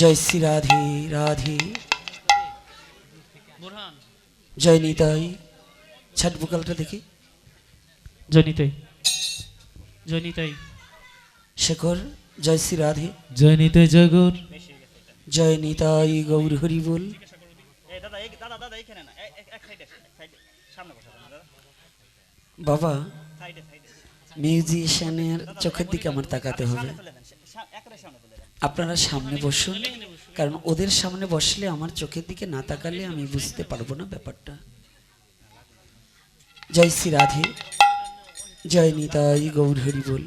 জয় শ্রী রাধে রাধে। জয় নিতাই। ছাট বুকালটা দেখি। জনিতাই জনিতাই শেখর জয় শ্রী রাধে। জনিতাই জগর জয় নিতাই গৌর হরি বল। দাদা এই দাদা দাদা এইখানে না। এক এক সাইডে সাইডে সামনে বসা দাদা। বাবা সাইডে সাইডে। মিউজিশিয়ানের চোখের দিকে আমার তাকাতে হবে। আপনারা সামনে বসুন, কারণ ওদের সামনে বসলে আমার চোখের দিকে না তাকালে আমি বুঝতে পারব না ব্যাপারটা। জয় শ্রী রাধে, জয় নিতাই গৌর হরি বল।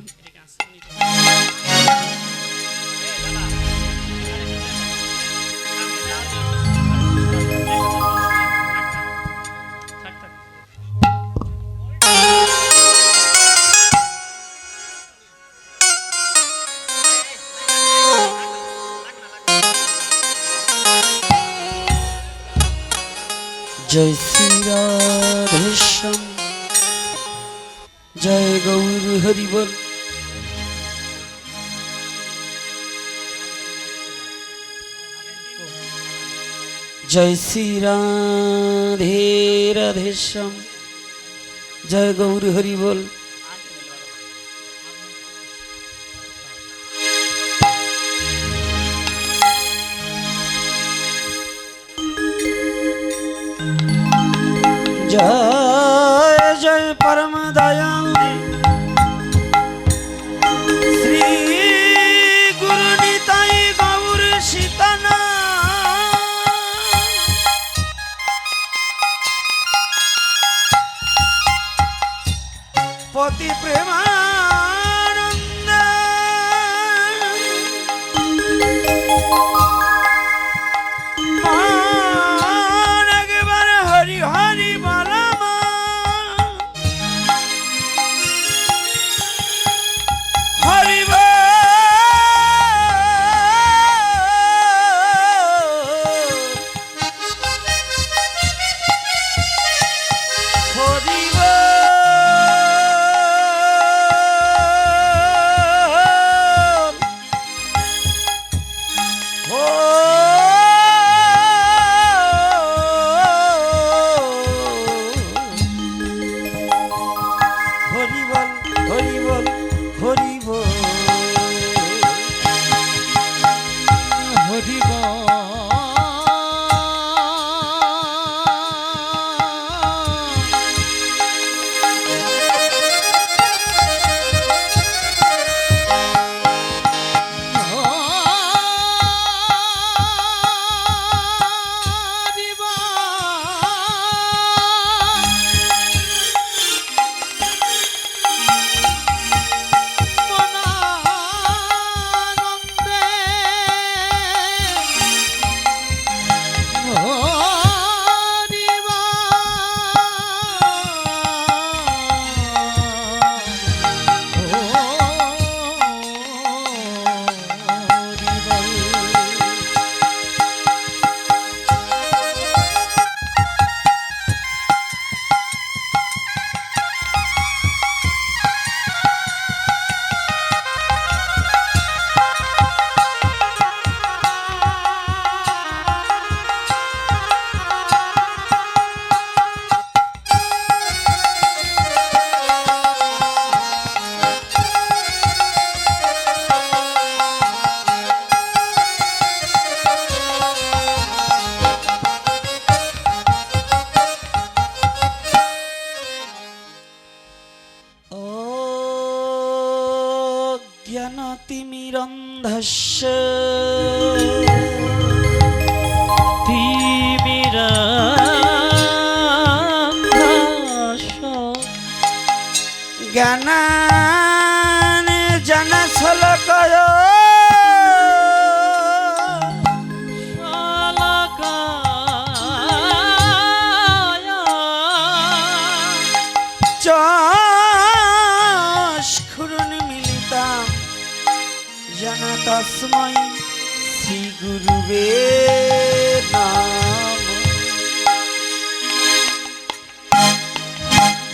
জয় শ্রী জয় গৌর হরিবল। জয় শ্রী রাধে রাধেশ্যাম জয় গৌর হরি বল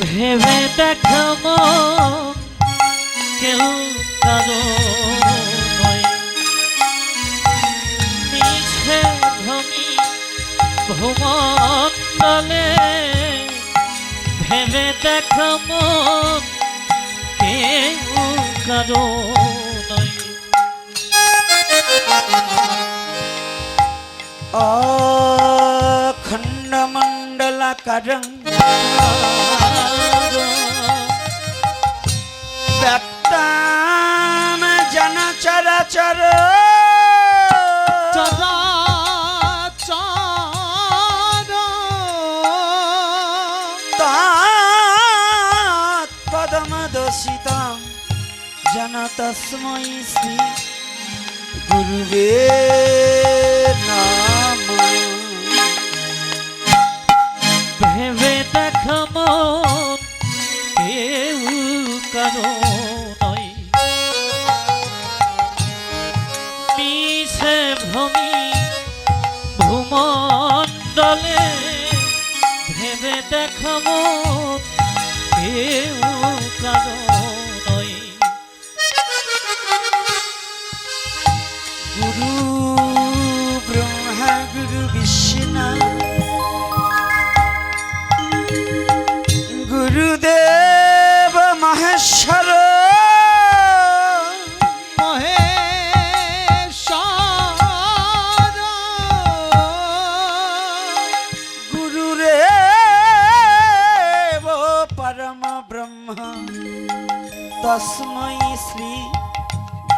ভেবে দেখো কেউ কারও মিছে ভূমি ভূমণ্ডলে ভেবে দেখো কেউ কারও অখণ্ড মণ্ডলাকারং जन तस्मै श्री गुरुवे नमः ভেবে দেখো মন কেউ কারো নয় মিশে ভূমি ভূমণ্ডলে ভেবে দেখো মন কেউ কারো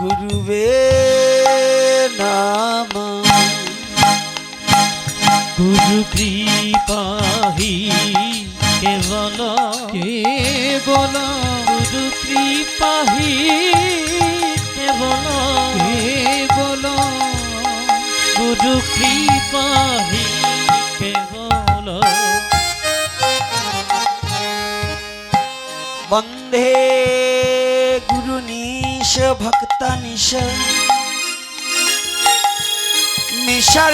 গুরুবে নাম গুরু কৃপাহি কেবল কেবল গুরু কৃপাহি কেবল কেবল গুরু কৃপাহি কেবল বন্ধে নিশা।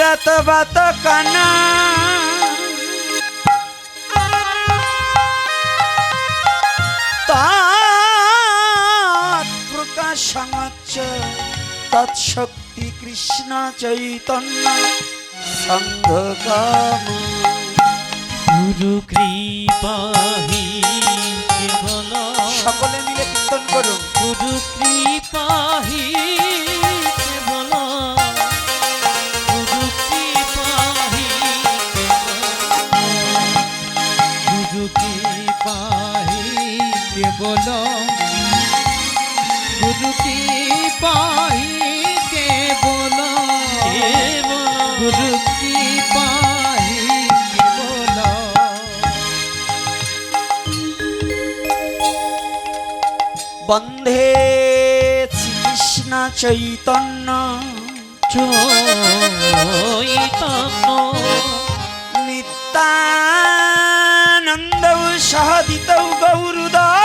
বাত কানা। তৎশক্তি কৃষ্ণ চৈতন্য সঙ্ঘ গুরু কৃপা সকলে মিলে কীর্তন করুন। গুরু কৃপাহি কেবল গুরু কি পাহি কি কেবল গুরু বন্ধে কৃষ্ণ চৈতন্য। চৈতন্য। নিত্যানন্দ সহদিত গৌরুদয়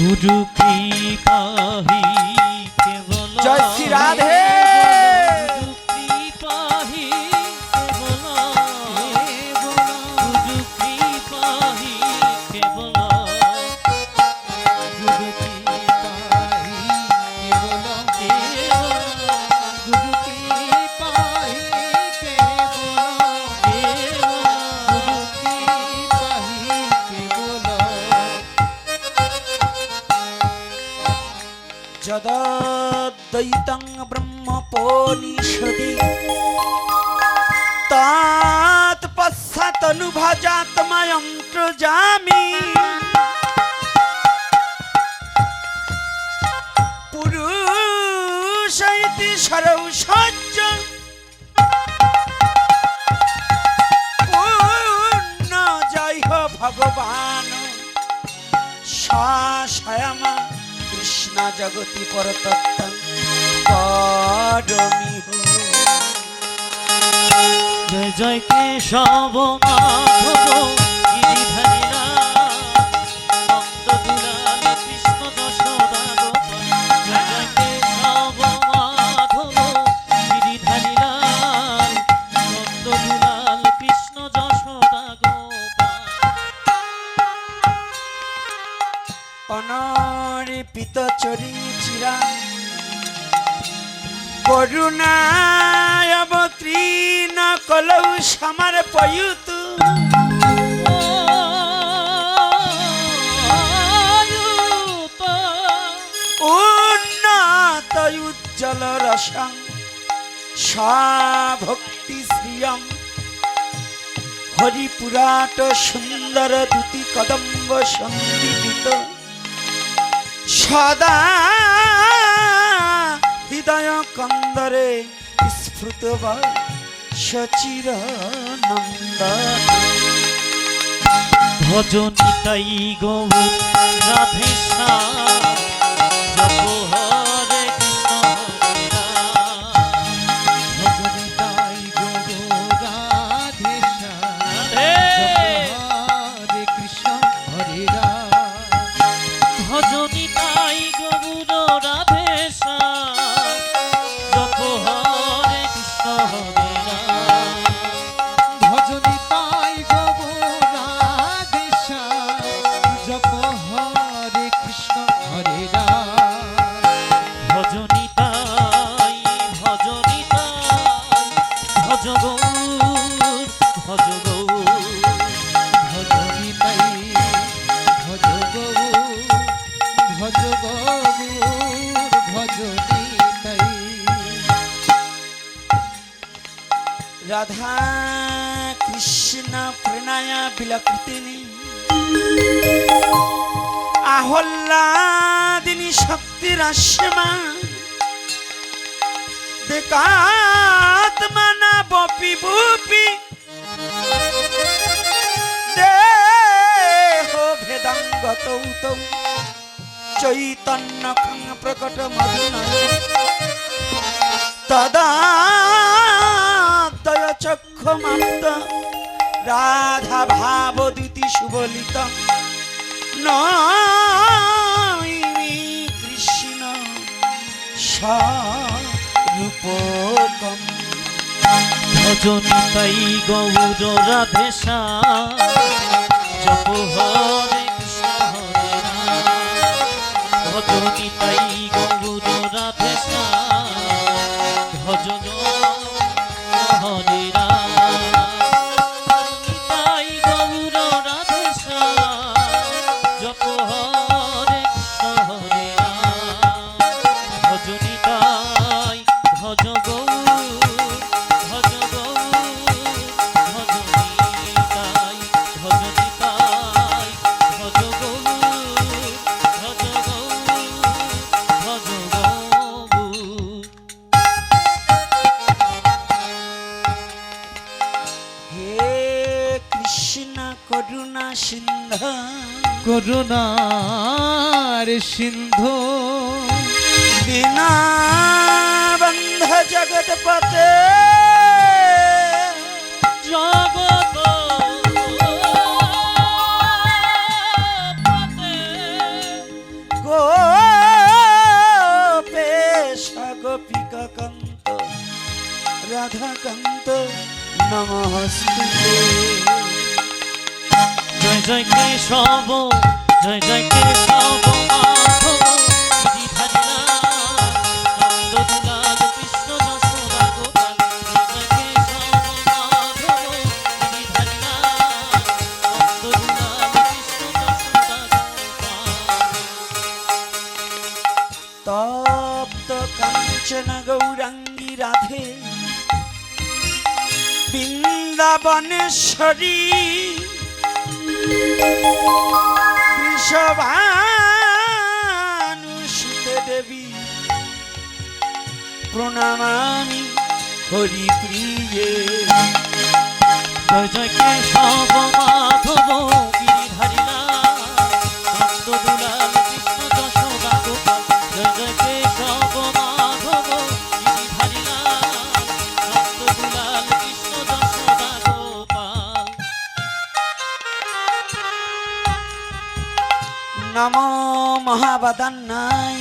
গুরু কেবল তাৎ পশ্চাতনুভজাত্ময়ন্ত্রজামি পুরুষ ইতি সরৌ সজ্জ পূর্ণ জয় হো ভগবান স্বয়ং কৃষ্ণ জগতি পরতত্ত্ব পরমিহ জয় জয় কেশব করুণায় অবতীর্ণ কলৌ সামার পয়ুত উন্নত উজ্জ্বল রসং ভক্তি শ্রিয়ম। হরিপুরাট সুন্দর দুতি কদম্ব সন্দীপিত সদা হৃদয় কন্দরে স্ফুত সচির ভজন ভজনিতাই গৌ রাধে বিলকৃতিনি আহ্লাদিনী শক্তি রাশ্যমা দেকাত্মনা বপি বুপি দেহ ভেদাঙ্গত চৈতন্য প্রকট মধুনয় তদা চক্ষমাপ্ত রাধা ভাব দ্যুতি সুবলিত কৃষ্ণ স্বরূপকম। ভজনিতাই গৌর রাধে জপ হরে কৃষ্ণ হরে ভজনিতাই সিন্ধু। বিনা বন্ধ জগৎ পতে জগত পতে গোপেশ গোপিক কান্ত রাধাকান্ত নমস্তে জয় জয় কেশব জয় জয় কেশব বৃন্দাবনেশ্বরী বৃষভানুসুতে দেবী প্রণামামি হরিপ্রিয়ে জয় জয় কেশব মাধব नमो महावदन्नाय।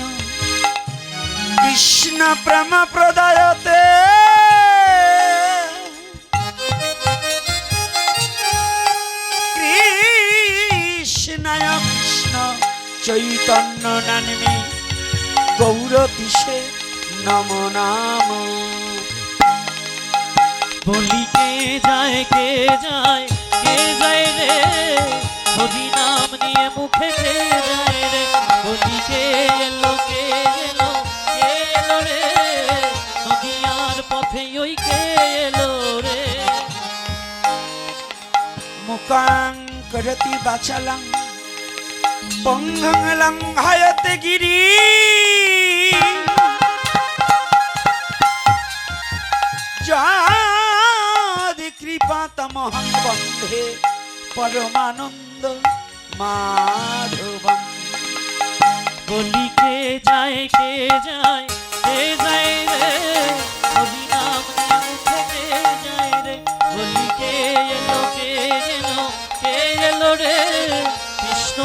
कृष्ण प्रम प्रदयते। কৃষ্ণায় কৃষ্ণ চৈতন্য নামে গৌরতিষে নম নাম বলি কে যায় কে যায় কে যায় রে হরি নাম নিয়ে মুখে যায় রে পথে ওই কে এলো রে? মুকাং করতি বাচালাং পঙ্গং লঙ্ঘায়তে গিরি। যাদি কৃপা তমহং বন্ধে, পরমানন্দ মাধবম। বলি, কে যায় কে যায় কে যায় রে? হরি কে যায় রে? বলি, কে এলো কে এলো কে এলো রে? কৃষ্ণ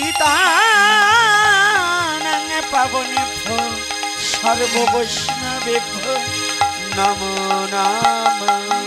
পতিতানাং পাবনেভ্য সর্ব বৈষ্ণবেভ্য নমো নাম।